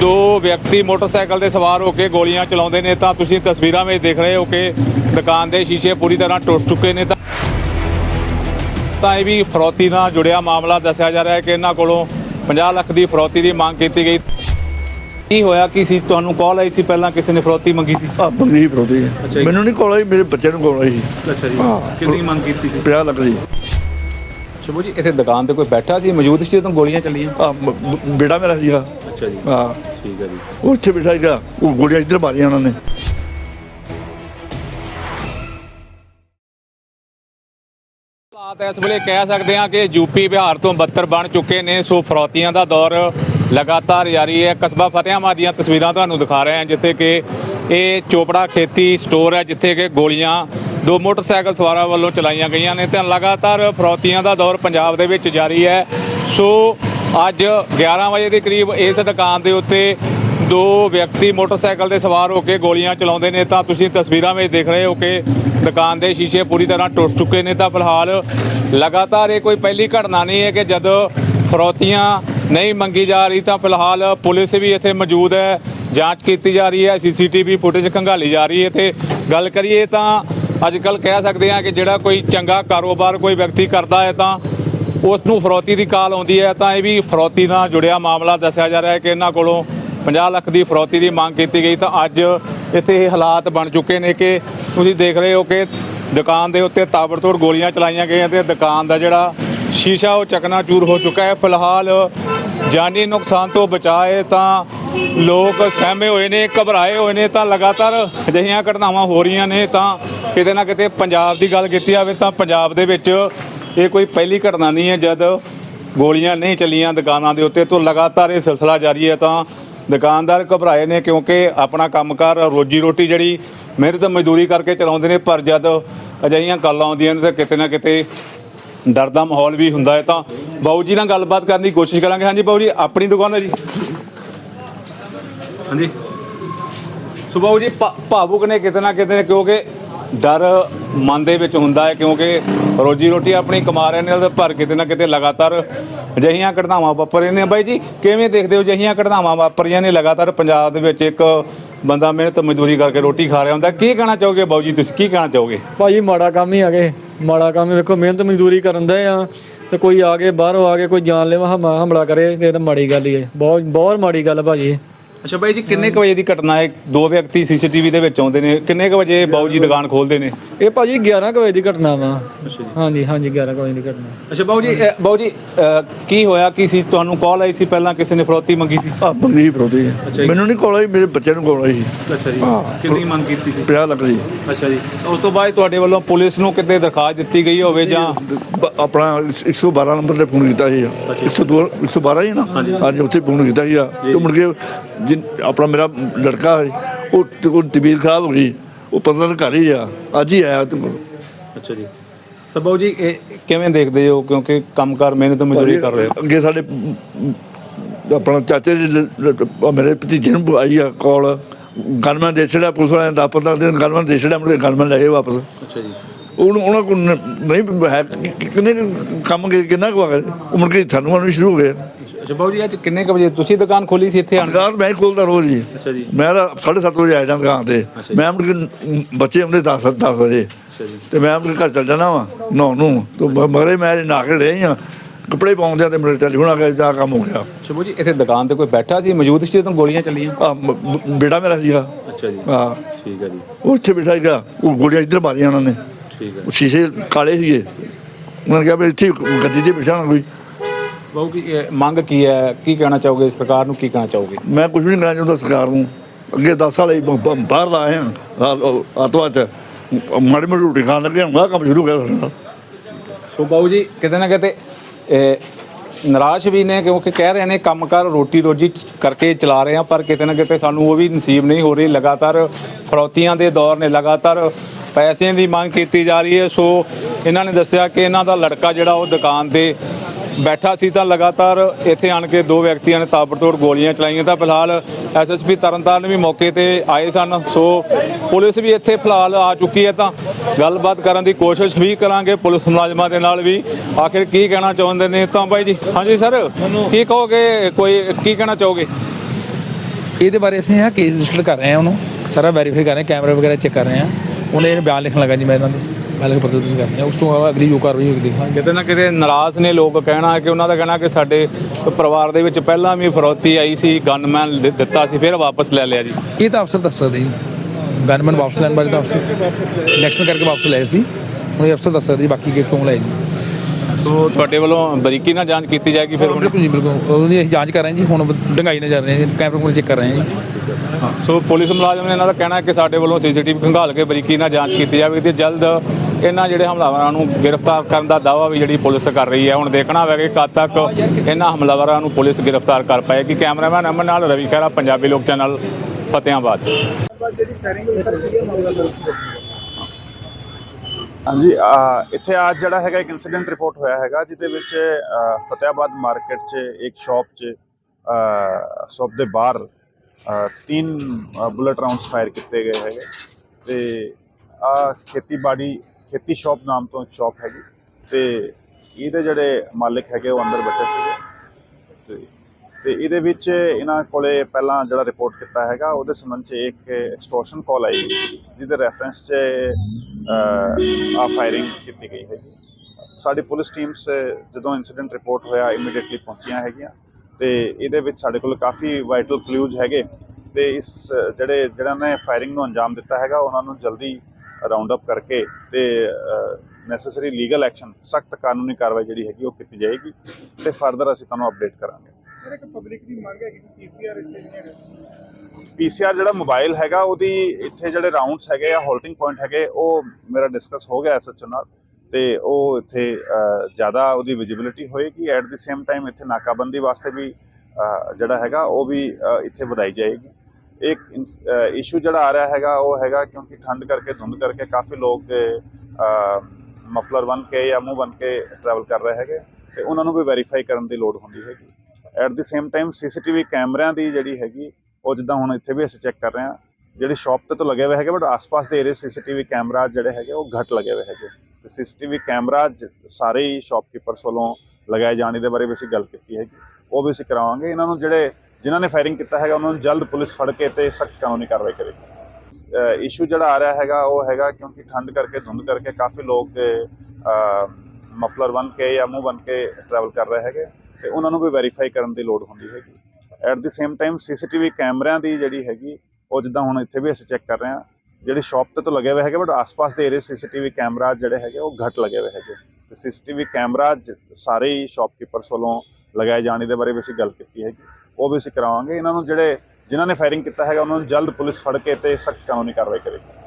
ਦੋ ਵਿਅਕਤੀ ਮੋਟਰਸਾਈਕਲ ਤੇ ਸਵਾਰ ਹੋ ਕੇ ਗੋਲੀਆਂ ਚਲਾਉਂਦੇ ਨੇ ਤਾਂ ਤੁਸੀਂ ਤਸਵੀਰਾਂ ਵਿੱਚ ਦੇਖ ਰਹੇ ਹੋ ਕਿ ਦੁਕਾਨ ਦੇ ਸ਼ੀਸ਼ੇ ਪੂਰੀ ਤਰ੍ਹਾਂ ਟੁੱਟ ਚੁੱਕੇ ਨੇ ਤਾਂ ਤਾਂ ਇਹ ਵੀ ਫਰੌਤੀ ਨਾਲ ਜੁੜਿਆ ਮਾਮਲਾ। ਦੱਸਿਆ ਜਾ ਰਿਹਾ ਹੈ ਕਿ ਇਹਨਾਂ ਕੋਲੋਂ 50 ਲੱਖ ਦੀ ਫਰੌਤੀ ਦੀ ਮੰਗ ਕੀਤੀ ਗਈ। ਕੀ ਹੋਇਆ? ਕੀ ਸੀ? ਤੁਹਾਨੂੰ ਕਾਲ ਆਈ ਸੀ ਪਹਿਲਾਂ? ਕਿਸੇ ਨੇ ਫਰੌਤੀ ਮੰਗੀ ਸੀ? ਆ ਬੰਗੀ ਫਰੋਦੀ ਅੱਛਾ ਜੀ। ਮੈਨੂੰ ਨਹੀਂ ਕੋਲ ਆਈ ਮੇਰੇ ਬੱਚੇ ਨੂੰ ਕੋਲ ਆਈ ਅੱਛਾ ਜੀ। ਕਿੰਨੀ ਮੰਗ ਕੀਤੀ ਸੀ? 50 ਲੱਖ ਦੀ। ਸ਼ੁਭੂ ਜੀ ਇੱਥੇ ਦੁਕਾਨ ਤੇ ਕੋਈ ਬੈਠਾ ਸੀ? ਮੌਜੂਦ ਸੀ ਜਦੋਂ ਗੋਲੀਆਂ ਚੱਲੀਆਂ? ਆ ਬੇਟਾ ਮੇਰਾ ਸੀਗਾ। ਅੱਛਾ ਜੀ। ਹਾਂ। ਠੀਕ ਹੈ ਜੀ। ਉਹ ਉੱਥੇ ਬੈਠਾ ਸੀਗਾ ਉਹ ਗੋਲੀਆਂ ਇੱਧਰ ਮਾਰੀਆਂ ਉਹਨਾਂ ਨੇ। ਹਾਲਾਤ ਇਸ ਵੇਲੇ ਕਹਿ ਸਕਦੇ ਹਾਂ ਕਿ ਯੂਪੀ ਬਿਹਾਰ ਤੋਂ ਬੱਤਰ ਬਣ ਚੁੱਕੇ ਨੇ ਸੋ ਫਰੌਤੀਆਂ ਦਾ ਦੌਰ ਲਗਾਤਾਰ ਜਾਰੀ ਹੈ। ਕਸਬਾ ਫਤਿਆਬਾਦ ਦੀਆਂ ਤਸਵੀਰਾਂ ਤੁਹਾਨੂੰ ਦਿਖਾ ਰਹੇ ਹਾਂ ਜਿੱਥੇ ਕਿ ਇਹ ਚੋਪੜਾ ਖੇਤੀ ਸਟੋਰ ਹੈ ਜਿੱਥੇ ਕਿ ਗੋਲੀਆਂ ਦੋ ਮੋਟਰਸਾਈਕਲ ਸਵਾਰਾਂ ਵੱਲੋਂ ਚਲਾਈਆਂ ਗਈਆਂ ਨੇ ਤੇ ਲਗਾਤਾਰ ਫਰੌਤੀਆਂ ਦਾ ਦੌਰ ਪੰਜਾਬ ਦੇ ਵਿੱਚ ਜਾਰੀ ਹੈ। ਸੋ ਅੱਜ 11 ਵਜੇ ਦੇ ਕਰੀਬ ਇਸ ਦੁਕਾਨ ਦੇ ਉੱਤੇ ਦੋ ਵਿਅਕਤੀ ਮੋਟਰਸਾਈਕਲ ਤੇ ਸਵਾਰ ਹੋ ਕੇ ਗੋਲੀਆਂ ਚਲਾਉਂਦੇ ਨੇ। ਤਾਂ ਤੁਸੀਂ ਤਸਵੀਰਾਂ ਵਿੱਚ ਦੇਖ ਰਹੇ ਹੋ ਕਿ ਦੁਕਾਨ ਦੇ ਸ਼ੀਸ਼ੇ ਪੂਰੀ ਤਰ੍ਹਾਂ ਟੁੱਟ ਚੁੱਕੇ ਨੇ। ਤਾਂ ਫਿਲਹਾਲ ਲਗਾਤਾਰ ਇਹ ਕੋਈ ਪਹਿਲੀ ਘਟਨਾ ਨਹੀਂ ਹੈ ਕਿ ਜਦੋਂ ਫਰੋਤੀਆਂ ਨਹੀਂ ਮੰਗੀ ਜਾ ਰਹੀ, ਤਾਂ ਫਿਲਹਾਲ ਪੁਲਿਸ ਵੀ ਇੱਥੇ ਮੌਜੂਦ ਹੈ। ਜਾਂਚ ਕੀਤੀ ਜਾ ਰਹੀ ਹੈ, ਸੀਸੀਟੀਵੀ ਫੁਟੇਜ ਖੰਗਾਲੀ ਜਾ ਰਹੀ ਹੈ। ਤੇ ਗੱਲ ਕਰੀਏ ਤਾਂ ਅੱਜ ਕੱਲ ਕਹਿ ਸਕਦੇ ਹਾਂ ਕਿ ਜਿਹੜਾ ਕੋਈ ਚੰਗਾ ਕਾਰੋਬਾਰ ਕੋਈ ਵਿਅਕਤੀ ਕਰਦਾ ਹੈ, ਤਾਂ ਉਸ ਨੂੰ ਫਰੌਤੀ ਦੀ ਕਾਲ ਆਉਂਦੀ ਹੈ, ਤਾਂ ਇਹ ਵੀ ਫਰੌਤੀ ਨਾਲ ਜੁੜਿਆ ਮਾਮਲਾ ਦੱਸਿਆ ਜਾ ਰਿਹਾ ਹੈ ਕਿ ਇਹਨਾਂ ਕੋਲੋਂ 50 ਲੱਖ ਦੀ ਫਰੌਤੀ ਦੀ ਮੰਗ ਕੀਤੀ ਗਈ। ਤਾਂ ਅੱਜ ਇੱਥੇ ਇਹ ਹਾਲਾਤ ਬਣ ਚੁੱਕੇ ਨੇ ਕਿ ਤੁਸੀਂ ਦੇਖ ਰਹੇ ਹੋ ਕਿ ਦੁਕਾਨ ਦੇ ਉੱਤੇ ਤਾਬੜਤੋੜ ਗੋਲੀਆਂ ਚਲਾਈਆਂ ਗਈਆਂ ਤੇ ਦੁਕਾਨ ਦਾ ਜਿਹੜਾ ਸ਼ੀਸ਼ਾ ਉਹ ਚਕਨਾਚੂਰ ਹੋ ਚੁੱਕਾ ਹੈ। ਫਿਲਹਾਲ ਜਾਨੀ ਨੁਕਸਾਨ ਤੋਂ ਬਚਾਏ ਤਾਂ ਲੋਕ ਸਹਿਮੇ ਹੋਏ ਨੇ, ਘਬਰਾਏ ਹੋਏ ਨੇ, ਤਾਂ ਲਗਾਤਾਰ ਅਜਿਹੀਆਂ ਘਟਨਾਵਾਂ ਹੋ ਰਹੀਆਂ ਨੇ। ਤਾਂ ਕਿਤੇ ਨਾ ਕਿਤੇ ਪੰਜਾਬ ਦੀ ਗੱਲ ਕੀਤੀ ਜਾਵੇ ਤਾਂ ਪੰਜਾਬ ਦੇ ਵਿੱਚ ਇਹ ਕੋਈ ਪਹਿਲੀ ਘਟਨਾ ਨਹੀਂ ਹੈ, ਜਦ ਗੋਲੀਆਂ ਨਹੀਂ ਚੱਲੀਆਂ ਦੁਕਾਨਾਂ ਦੇ ਉੱਤੇ, ਤੋਂ ਲਗਾਤਾਰ ਇਹ ਸਿਲਸਿਲਾ ਜਾਰੀ ਹੈ, ਤਾਂ ਦੁਕਾਨਦਾਰ ਘਬਰਾਏ ਨੇ ਕਿਉਂਕਿ ਆਪਣਾ ਕੰਮਕਾਰ ਰੋਜੀ ਰੋਟੀ ਜਿਹੜੀ ਮਿਹਨਤ ਮਜ਼ਦੂਰੀ ਕਰਕੇ ਚਲਾਉਂਦੇ ਨੇ, ਪਰ ਜਦ ਅਜਿਹੀਆਂ ਗੱਲਾਂ ਆਉਂਦੀਆਂ ਨੇ, ਤਾਂ ਕਿਤੇ ਨਾ ਕਿਤੇ ਡਰ ਦਾ ਮਾਹੌਲ ਵੀ ਹੁੰਦਾ ਹੈ। ਤਾਂ ਬਾਊ ਜੀ ਨਾਲ ਗੱਲਬਾਤ ਕਰਨ ਦੀ ਕੋਸ਼ਿਸ਼ ਕਰਾਂਗੇ। ਹਾਂਜੀ ਬਾਊ ਜੀ, ਆਪਣੀ ਦੁਕਾਨ ਹੈ ਜੀ? ਹਾਂਜੀ। ਸੋ ਬਾਊ ਜੀ, ਭਾ- ਭਾਵੁਕ ਨੇ ਕਿਤੇ ਨਾ ਕਿਤੇ, ਕਿਉਂਕਿ ਡਰ ਮਨ ਦੇ ਵਿੱਚ ਹੁੰਦਾ ਹੈ ਕਿਉਂਕਿ ਰੋਜੀ ਰੋਟੀ ਆਪਣੀ ਕਮਾ ਰਹੇ ਨੇ ਪਰ ਕਿਤੇ ਨਾ ਕਿਤੇ ਲਗਾਤਾਰ ਅਜਿਹੀਆਂ ਘਟਨਾਵਾਂ ਵਾਪਰ ਰਹੀਆਂ ਨੇ। ਬਾਈ ਜੀ, ਕਿਵੇਂ ਦੇਖਦੇ ਹੋ ਅਜਿਹੀਆਂ ਘਟਨਾਵਾਂ ਵਾਪਰੀਆਂ ਨੇ? ਲਗਾਤਾਰ ਪੰਜਾਬ ਦੇ ਵਿੱਚ ਇੱਕ ਬੰਦਾ ਮਿਹਨਤ ਮਜ਼ਦੂਰੀ ਕਰਕੇ ਰੋਟੀ ਖਾ ਰਿਹਾ ਹੁੰਦਾ। ਕੀ ਕਹਿਣਾ ਚਾਹੋਗੇ ਬਾਊ ਜੀ ਤੁਸੀਂ? ਕੀ ਕਹਿਣਾ ਚਾਹੋਗੇ? ਭਾਜੀ, ਮਾੜਾ ਕੰਮ ਹੀ ਆ ਮਾੜਾ ਕੰਮ ਵੇਖੋ, ਮਿਹਨਤ ਮਜ਼ਦੂਰੀ ਕਰਨ ਦੇ ਆ ਤੇ ਕੋਈ ਆ ਕੇ ਬਾਹਰੋਂ ਆ ਕੇ ਕੋਈ ਜਾਨਲੇਵਾ ਹਮ- ਹਮਲਾ ਕਰੇ ਤੇ ਇਹ ਤਾਂ ਮਾੜੀ ਗੱਲ ਹੀ ਹੈ। ਬਹੁਤ ਬਹੁਤ ਮਾੜੀ ਗੱਲ ਆ ਭਾਜੀ। ਇਹ। ਅੱਛਾ ਬਾਈ ਜੀ ਕਿੰਨੇ ਕੁ ਵਜੇ ਦੀ ਘਟਨਾ ਹੈ? ਦੋ ਵਿਅਕਤੀ ਸੀਸੀਟੀਵੀ ਦੇ ਵਿੱਚ ਆਉਂਦੇ ਨੇ। ਕਿੰਨੇ ਕੁ ਵਜੇ ਬਾਊ ਜੀ ਦੁਕਾਨ ਖੋਲਦੇ ਨੇ? ਇਹ ਭਾਜੀ 11 ਕੁ ਵਜੇ ਦੀ ਘਟਨਾ ਵਾ। ਹਾਂਜੀ ਹਾਂਜੀ 11 ਕੁ ਵਜੇ ਦੀ ਘਟਨਾ। ਅੱਛਾ ਬਾਊ ਜੀ ਅ, ਬਾਊ ਜੀ ਅ, ਕੀ ਹੋਇਆ? ਕੀ ਸੀ? ਤੁਹਾਨੂੰ ਕਾਲ ਆਈ ਸੀ ਪਹਿਲਾਂ? ਕਿਸੇ ਨੇ ਫਰੌਤੀ ਮੰਗੀ ਸੀ? ਆ ਬੰਗੀ ਫਰੋਦੀ ਅੱਛਾ ਜੀ। ਮੈਨੂੰ ਨਹੀਂ ਕੋਲ ਆਈ ਮੇਰੇ ਬੱਚੇ ਨੂੰ ਕੋਲ ਆਈ ਅੱਛਾ ਜੀ। ਹਾਂ। ਕਿੰਨੀ ਮੰਗ ਕੀਤੀ ਸੀ? 50 ਲੱਖ ਦੀ। ਅੱਛਾ ਜੀ। ਉਸ ਤੋਂ ਬਾਅਦ ਤੁਹਾਡੇ ਵੱਲੋਂ ਪੁਲਿਸ ਨੂੰ ਕਿਤੇ ਦਰਖਾਸਤ ਦਿੱਤੀ ਗਈ ਹੋਵੇ ਜਾਂ? ਬ- ਆਪਣਾ 112 ਨੰਬਰ ਤੇ ਫੋਨ ਕੀਤਾ ਸੀ। 102 112 ਹੀ ਨਾ? ਅੱਜ ਉੱਥੇ ਫੋਨ ਕੀਤਾ ਸੀ ਤੇ ਮੁੜ ਕੇ ਆਪਣਾ ਮੇਰਾ ਲੜਕਾ ਹੈ ਉਹ ਉਹ ਤਬੀਅਤ ਖਰਾਬ ਹੋ ਗਈ ਉਹ 15 ਦਿਨ ਘਰ ਹੀ ਆ ਅੱਜ ਹੀ ਆਇਆ ਤੇ ਅੱਛਾ ਜੀ। ਸੋ ਬਾਊ ਜੀ ਇਹ ਕਿਵੇਂ ਦੇਖਦੇ ਹੋ? ਕਿਉਂਕਿ ਕੰਮਕਾਰ ਮਿਹਨਤ ਮਜ਼ਦੂਰੀ ਕਰ ਰਹੇ ਹੋ। ਅੱਗੇ ਸਾਡੇ ਆਪਣਾ ਚਾਚੇ ਲ- ਮੇਰੇ ਭਤੀਜੇ ਨੂੰ ਆਈ ਆ ਕਾਲ। ਗਨਮੈਨ ਦੇ ਛੜਿਆ ਪੁਲਿਸ ਵਾਲਿਆਂ ਦਾ 15 ਦਿਨ ਗਨਮੈਨ ਦੇ ਛੜਿਆ ਮੁੜ ਕੇ ਗਨਮੈਨ ਲੈ ਗਏ ਵਾਪਸ। ਅੱਛਾ ਜੀ। ਉਹਨੂੰ ਉਹਨਾਂ ਕੋਲ ਨ- ਨਹੀਂ ਹੈ ਕਿੰਨੇ ਕੰਮ ਕਿੰਨਾ ਕੁ ਆ ਮੁੜ ਕੇ ਸਾਨੂੰ ਆਉਣੇ ਸ਼ੁਰੂ ਹੋ ਗਏ। ਅੱਛਾ ਜੀ ਅੱਜ ਕਿੰਨੇ ਕੁ ਵਜੇ? ਤੁਸੀਂ ਦੁਕਾਨ ਖੋਲੀ ਸੀ ਇੱਥੇ ਆਣ ਦੁਕਾਨ ਮੈਂ ਖੋਲਦਾ ਰੋਜ਼ ਜੀ। ਅੱਛਾ ਜੀ। ਮੈਂ ਤਾਂ 7:30 ਵਜੇ ਆ ਜਾਂਦਾ ਦੁਕਾਨ ਤੇ। ਮੈਂ ਮੁੜ ਕੇ ਨ- ਬੱਚੇ ਆਉਂਦੇ 10 10 ਵਜੇ। ਅੱਛਾ ਜੀ। ਤੇ ਮੈਂ ਆਪਣੇ ਘਰ ਚੱਲ ਜਾਣਾ ਵਾ ਨਹਾਉਣ ਨੂੰ। ਤੇ ਮ- ਮਗਰੇ ਮੈਂ ਨਹਾ ਕੇ ਰਹੇ ਆ ਕੱਪੜੇ ਪਾਉਂਦੇ ਆ ਤੇ ਮੇਰੇ ਟੈਲੀਫੋਨ ਆ ਗਿਆ ਜਾ ਕੰਮ ਹੋ ਗਿਆ। ਅੱਛਾ ਜੀ ਇੱਥੇ ਦੁਕਾਨ ਤੇ ਕੋਈ ਬੈਠਾ ਸੀ? ਮੌਜੂਦ ਸੀ ਜਦੋਂ ਗੋਲੀਆਂ ਚੱਲੀਆਂ? ਆ ਬੇਟਾ ਮੇਰਾ ਸੀਗਾ। ਅੱਛਾ ਜੀ। ਹਾਂ। ਠੀਕ ਹੈ ਜੀ। ਉੱਥੇ ਬੈਠਾ ਸੀਗਾ। ਉਹ ਗੋਲੀਆਂ ਇੱਧਰ ਮਾਰੀਆਂ ਉਹਨਾਂ ਨੇ। ਠੀਕ ਹੈ ਉਹ ਸ਼ੀਸ਼ੇ ਕਾਲੇ ਸੀਗੇ। ਉਹਨਾਂ ਨੇ ਕਿਹਾ ਵੀ ਇੱਥੇ ਗੱਡੀ ਤੇ ਬੈਠਾ ਨਾ ਕੋਈ। ਬਾਊ ਕੀ ਇਹ ਮੰਗ ਕੀ ਹੈ? ਕੀ ਕਹਿਣਾ ਚਾਹੋਗੇ ਸਰਕਾਰ ਨੂੰ? ਕੀ ਕਹਿਣਾ ਚਾਹੋਗੇ? ਮੈਂ ਕੁਝ ਵੀ ਨਹੀਂ ਕਹਿਣਾ ਚਾਹੁੰਦਾ ਸਰਕਾਰ ਨੂੰ। ਅੱਗੇ 10 ਸਾਲ ਬ- ਬ- ਬਾਹਰ ਦਾ ਆਏ ਹਾਂ। ਆਤਵਾ ਚ। ਮਾੜੀ ਮੋਟੀ ਰੋਟੀ ਖਾਣ ਲੱਗੇ ਹਾਂ। ਆਹ ਕੰਮ ਸ਼ੁਰੂ ਸਾਡਾ। ਸੋ ਬਾਊ ਜੀ ਕਿਤੇ ਨਾ ਕਿਤੇ ਇਹ ਨਿਰਾਸ਼ ਵੀ ਨੇ ਕਿਉਂਕਿ ਕਹਿ ਰਹੇ ਨੇ ਕੰਮਕਾਰ ਰੋਟੀ ਰੋਜੀ ਚ- ਕਰਕੇ ਚਲਾ ਰਹੇ ਆ ਪਰ ਕਿਤੇ ਨਾ ਕਿਤੇ ਸਾਨੂੰ ਉਹ ਵੀ ਨਸੀਬ ਨਹੀਂ ਹੋ ਰਹੀ। ਲਗਾਤਾਰ ਫਰੌਤੀਆਂ ਦੇ ਦੌਰ ਨੇ ਲਗਾਤਾਰ ਪੈਸਿਆਂ ਦੀ ਮੰਗ ਕੀਤੀ ਜਾ ਰਹੀ ਹੈ। ਸੋ ਇਹਨਾਂ ਨੇ ਦੱਸਿਆ ਕਿ ਇਹਨਾਂ ਦਾ ਲੜਕਾ ਜਿਹੜਾ ਉਹ ਦੁਕਾਨ ਤੇ ਬੈਠਾ ਸੀ ਤਾਂ ਲਗਾਤਾਰ ਇੱਥੇ ਆਣ ਕੇ ਦੋ ਵਿਅਕਤੀਆਂ ਨੇ ਤਾਬੜਤੋੜ ਗੋਲੀਆਂ ਚਲਾਈਆਂ ਤਾਂ ਫਿਲਹਾਲ ਐਸਐਸਪੀ ਤਰਨਤਾਰਨ ਵੀ ਮੌਕੇ ਤੇ ਆਏ ਸਨ। ਸੋ ਪੁਲਿਸ ਵੀ ਇੱਥੇ ਫਿਲਹਾਲ ਆ ਚੁੱਕੀ ਹੈ ਤਾਂ ਗੱਲਬਾਤ ਕਰਨ ਦੀ ਕੋਸ਼ਿਸ਼ ਵੀ ਕਰਾਂਗੇ। ਪੁਲਿਸ ਮੁਲਾਜ਼ਮਾਂ ਦੇ ਨਾਲ ਵੀ। ਆਖਿਰ ਕੀ ਕਹਿਣਾ ਚਾਹੁੰਦੇ ਨੇ ਤਾਂ ਬਾਈ ਜੀ? ਹਾਂਜੀ ਸਰ, ਕੀ ਕਹੋਗੇ? ਕੋਈ ਕੀ ਕਹਿਣਾ ਚਾਹੋਗੇ? ਇਹਦੇ ਬਾਰੇ ਅਸੀਂ ਇਹ ਕੇਸ ਰਜਿਸਟਰ ਕਰ ਰਹੇ ਹਾਂ ਉਹਨੂੰ। ਸਾਰਾ ਵੈਰੀਫਾਈ ਕਰ ਰਹੇ ਕੈਮਰਾ ਵਗੈਰਾ ਚੈੱਕ ਕਰ ਰਹੇ ਹਾਂ। ਉਹਨੇ ਇਹਨੇ ਬਿਆਨ ਲਿਖਣ ਲੱਗਾ ਜੀ ਮੈਂ ਇਹਨਾਂ ਦੇ। ਲਿਖ ਪ੍ਰਦਰਸ਼ਨ ਕਰ ਰਹੇ ਹਾਂ। ਉਸ ਤੋਂ ਬਾਅਦ ਅਗਲੀ ਜੋ ਕਾਰਵਾਈ ਹੋਈ ਦੇਖਾਂਗੇ। ਕਿਤੇ ਨਾ ਕਿਤੇ ਨਾਰਾਜ਼ ਨੇ ਲੋਕ ਕਹਿਣਾ ਹੈ ਕਿ ਉਹਨਾਂ ਦਾ ਕਹਿਣਾ ਕਿ ਸਾਡੇ ਪਰਿਵਾਰ ਦੇ ਵਿੱਚ ਪਹਿਲਾਂ ਵੀ ਫਰੌਤੀ ਆਈ ਸੀ ਗਨਮੈਨ ਦਿੱਤਾ ਸੀ ਫਿਰ ਵਾਪਸ ਲੈ ਲਿਆ ਜੀ। ਇਹ ਤਾਂ ਅਫਸਰ ਦੱਸ ਸਕਦੇ ਜੀ। ਗਨਮੈਨ ਵਾਪਸ ਲੈਣ ਬਾਰੇ ਤਾਂ ਅਫਸਰ ਇਲੈਕਸ਼ਨ ਕਰਕੇ ਵਾਪਸ ਲਏ ਸੀ। ਹੁਣ ਇਹ ਅਫਸਰ ਦੱਸ ਸਕਦੇ ਜੀ ਬਾਕੀ ਕਿੱਥੋਂ ਲਏ ਜੀ। ਸੋ ਤੁਹਾਡੇ ਵੱਲੋਂ ਬਰੀਕੀ ਨਾਲ ਜਾਂਚ ਕੀਤੀ ਜਾਏਗੀ ਫਿਰ ਬਿਲਕੁਲ ਜੀ ਬਿਲਕੁਲ। ਉਹਦੀ ਅਸੀਂ ਜਾਂਚ ਕਰ ਰਹੇ ਹਾਂ ਜੀ ਹੁਣ ਡੰਗਾਈ ਨਾਲ ਜਾ ਰਹੇ ਹਾਂ ਜੀ ਕੈਮਰਾ ਕੋਲ ਚੈੱਕ ਕਰ ਰਹੇ ਹਾਂ ਜੀ। ਸੋ ਪੁਲਿਸ ਮੁਲਾਜ਼ਮ ਨੇ ਇਹਨਾਂ ਦਾ ਕਹਿਣਾ ਹੈ ਕਿ ਸਾਡੇ ਵੱਲੋਂ ਸੀਸੀਟੀਵੀ ਖੰਗਾਲ ਕੇ ਬਰੀਕੀ ਨਾਲ ਜਾਂਚ ਕੀਤੀ ਜਾਵੇਗੀ ਤੇ ਜਲਦ ਇਹਨਾਂ ਜਿਹੜੇ ਹਮਲਾਵਰਾਂ ਨੂੰ ਗ੍ਰਿਫਤਾਰ ਕਰਨ ਦਾ ਦਾਅਵਾ ਵੀ ਜਿਹੜੀ ਪੁਲਿਸ ਕਰ ਰਹੀ ਹੈ। ਹੁਣ ਦੇਖਣਾ ਹੋਵੇਗਾ ਕਿ ਕਦ ਤੱਕ ਇਹਨਾਂ ਹਮਲਾਵਰਾਂ ਨੂੰ ਪੁਲਿਸ ਗ੍ਰਿਫਤਾਰ ਕਰ ਪਾਏਗੀ। ਕੈਮਰਾਮੈਨ ਅਮਨ ਨਾਲ ਰਵੀ ਖਹਿਰਾ ਪੰਜਾਬੀ ਲੋਕ ਚੈਨਲ ਫਤਿਆਬਾਦ ਹਾਂਜੀ ਇੱਥੇ ਅੱਜ ਜਿਹੜਾ ਹੈਗਾ ਇੱਕ ਇਨਸੀਡੈਂਟ ਰਿਪੋਰਟ ਹੋਇਆ ਹੈਗਾ ਜਿਹਦੇ ਵਿੱਚ ਅਹ, ਫਤਿਆਬਾਦ ਮਾਰਕੀਟ 'ਚ ਇੱਕ ਸ਼ਾਪ 'ਚ ਸ਼ਾਪ ਦੇ ਬਾਹਰ ਤਿੰਨ ਬੁਲਟ ਰਾਉਂਡਸ ਫਾਇਰ ਕੀਤੇ ਗਏ ਹੈਗੇ। ਤੇ ਆ ਖੇਤੀਬਾੜੀ ਖੇਤੀ ਸ਼ਾਪ ਨਾਮ ਤੋਂ ਇੱਕ ਸ਼ਾਪ ਹੈਗੀ। ਤੇ ਇਹਦੇ ਜਿਹੜੇ ਮਾਲਕ ਹੈਗੇ ਉਹ ਅੰਦਰ ਬੈਠੇ ਸੀਗੇ। ਤੇ ਤੇ ਇਹਦੇ ਵਿੱਚ ਇਹਨਾਂ ਕੋਲੇ ਪਹਿਲਾਂ ਜਿਹੜਾ ਰਿਪੋਰਟ ਕੀਤਾ ਹੈਗਾ, ਉਹਦੇ ਸੰਬੰਧ 'ਚ ਇੱਕ ਐਕਸਟੋਰਸ਼ਨ ਕਾਲ ਆਈ, ਜਿਹਦੇ ਰੈਫਰੈਂਸ 'ਚ ਆ ਫਾਇਰਿੰਗ ਕੀਤੀ ਗਈ ਹੈਗੀ। ਸਾਡੀ ਪੁਲਿਸ ਟੀਮਸ ਜਦੋਂ ਇਨਸੀਡੈਂਟ ਰਿਪੋਰਟ ਹੋਇਆ ਇਮੀਡੀਏਟਲੀ ਪਹੁੰਚੀਆਂ ਹੈਗੀਆਂ। ਤੇ ਇਹਦੇ ਵਿੱਚ ਸਾਡੇ ਕੋਲ ਕਾਫੀ ਵਾਈਟਲ ਕਲੂਜ਼ ਹੈਗੇ। ਤੇ ਇਸ, ਜਿਹੜੇ ਜਿਹੜਾ ਨੇ ਫਾਇਰਿੰਗ ਨੂੰ ਅੰਜਾਮ ਦਿੱਤਾ ਹੈਗਾ, ਉਹਨਾਂ ਨੂੰ ਜਲਦੀ ਰਾਉਂਡ ਅਪ ਕਰਕੇ ਤੇ ਨੈਸੈਸਰੀ ਲੀਗਲ ਐਕਸ਼ਨ ਸਖਤ ਕਾਨੂੰਨੀ ਕਾਰਵਾਈ ਜਿਹੜੀ ਹੈਗੀ ਉਹ ਕੀਤੀ ਜਾਏਗੀ ਤੇ ਫਰਦਰ ਅਸੀਂ ਤੁਹਾਨੂੰ ਅਪਡੇਟ ਕਰਾਂਗੇ। ਪੀਸੀਆਰ ਜਿਹੜਾ ਮੋਬਾਈਲ ਹੈਗਾ ਉਹਦੀ ਇੱਥੇ ਜਿਹੜੇ ਰਾਉਂਡਸ ਹੈਗੇ ਆ ਹੋਲਡਿੰਗ ਪੁਆਇੰਟ ਹੈਗੇ ਉਹ ਮੇਰਾ ਡਿਸਕਸ ਹੋ ਗਿਆ ਐਸਐਚਓ ਨਾਲ ਤੇ ਉਹ ਇੱਥੇ ਜ਼ਿਆਦਾ ਉਹਦੀ ਵਿਜ਼ਿਬਿਲਿਟੀ ਹੋਏਗੀ। ਐਟ ਦੀ ਸੇਮ ਟਾਈਮ ਇੱਥੇ ਨਾਕਾਬੰਦੀ ਵਾਸਤੇ ਵੀ ਜਿਹੜਾ ਹੈਗਾ ਉਹ ਵੀ ਇੱਥੇ ਵਧਾਈ ਜਾਏਗੀ। ਇੱਕ ਇਸ਼ੂ ਜਿਹੜਾ ਆ ਰਿਹਾ ਹੈਗਾ, ਉਹ ਹੈਗਾ ਕਿਉਂਕਿ ਠੰਡ ਕਰਕੇ, ਧੁੰਦ ਕਰਕੇ ਕਾਫੀ ਲੋਕ ਮਫਲਰ ਬਨ ਕੇ ਜਾਂ ਮੂੰਹ ਬਨ ਕੇ ਟਰੈਵਲ ਕਰ ਰਹੇ ਹੈਗੇ ਤੇ ਉਹਨਾਂ ਨੂੰ ਵੀ ਵੈਰੀਫਾਈ ਕਰਨ ਦੀ ਲੋੜ ਹੁੰਦੀ ਹੈਗੀ। At the same time CCTV ਕੈਮਰਿਆਂ ਦੀ ਜਿਹੜੀ ਹੈਗੀ, ਉਹ ਜਿੱਦਾਂ ਹੁਣ ਇੱਥੇ ਵੀ ਅਸੀਂ ਚੈੱਕ ਕਰ ਰਹੇ ਹਾਂ, ਜਿਹੜੀ ਸ਼ਾਪ ਤੇ ਤਾਂ ਲੱਗੇ ਹੋਏ ਹੈਗੇ ਬਟ ਆਸ-ਪਾਸ ਦੇ ਏਰੀਆ ਸੀਸੀਟੀਵੀ ਕੈਮਰਾ ਜਿਹੜੇ ਹੈਗੇ, ਉਹ ਘੱਟ ਲੱਗੇ ਹੋਏ ਹੈਗੇ। ਤੇ ਸੀਸੀਟੀਵੀ ਕੈਮਰਾ ਜ- ਸਾਰੇ ਹੀ ਸ਼ਾਪਕੀਪਰਸ ਵੱਲੋਂ ਲਗਾਏ ਜਾਣੇ ਦੇ ਬਾਰੇ ਵੀ ਅਸੀਂ ਗੱਲ ਕੀਤੀ ਹੈਗੀ। ਉਹ ਵੀ ਅਸੀਂ ਕਰਾਵਾਂਗੇ। ਇਹਨਾਂ ਨੂੰ ਜਿਹੜੇ ਜਿਨ੍ਹਾਂ ਨੇ ਫਾਇਰਿੰਗ ਕੀਤਾ ਹੈਗਾ, ਉਹਨਾਂ ਨੂੰ ਜਲਦ ਪੁਲਿਸ ਫੜ ਕੇ ਤੇ ਸਖਤ ਕਾਨੂੰਨੀ ਕਾਰਵਾਈ ਕਰੇਗੀ ਇਸ਼ੂ ਜਿਹੜਾ ਆ ਰਿਹਾ ਹੈਗਾ, ਉਹ ਹੈਗਾ ਕਿਉਂਕਿ ਠੰਡ ਕਰਕੇ, ਧੁੰਦ ਕਰਕੇ ਕਾਫੀ ਲੋਕ ਮਫਲਰ ਬਨ ਕੇ ਜਾਂ ਮੂੰਹ ਬਨ ਕੇ ਟਰੈਵਲ ਕਰ ਰਹੇ ਹੈਗੇ ਤੇ ਉਹਨਾਂ ਨੂੰ ਵੀ ਵੈਰੀਫਾਈ ਕਰਨ ਦੀ ਲੋੜ ਹੁੰਦੀ ਹੈਗੀ। At the same time CCTV ਕੈਮਰਿਆਂ ਦੀ ਜਿਹੜੀ ਹੈਗੀ, ਉਹ ਜਿੱਦਾਂ ਹੁਣ ਇੱਥੇ ਵੀ ਅਸੀਂ ਚੈੱਕ ਕਰ ਰਹੇ ਹਾਂ, ਜਿਹੜੀ ਸ਼ਾਪ ਤੇ ਤਾਂ ਲੱਗੇ ਹੋਏ ਹੈਗੇ ਬਟ ਆਸ-ਪਾਸ ਦੇ ਏਰੀਆ ਸੀਸੀਟੀਵੀ ਕੈਮਰਾ ਜਿਹੜੇ ਹੈਗੇ, ਉਹ ਘੱਟ ਲੱਗੇ ਹੋਏ ਹੈਗੇ। ਤੇ ਸੀਸੀਟੀਵੀ ਕੈਮਰਾ ਜ- ਸਾਰੇ ਹੀ ਸ਼ਾਪਕੀਪਰਸ ਵੱਲੋਂ ਲਗਾਏ ਜਾਣ ਦੇ ਬਾਰੇ ਵੀ ਅਸੀਂ ਗੱਲ ਕੀਤੀ ਹੈਗੀ। ਉਹ ਵੀ ਅਸੀਂ ਕਰਾਵਾਂਗੇ। ਇਹਨਾਂ ਨੂੰ ਜਿਹੜੇ ਜਿਨ੍ਹਾਂ ਨੇ ਫਾਇਰਿੰਗ ਕੀਤਾ ਹੈਗਾ, ਉਹਨਾਂ ਨੂੰ ਜਲਦ ਪੁਲਿਸ ਫੜ ਕੇ ਤੇ ਸਖਤ ਕਾਨੂੰਨੀ ਕਾਰਵਾਈ ਕਰੇਗੀ।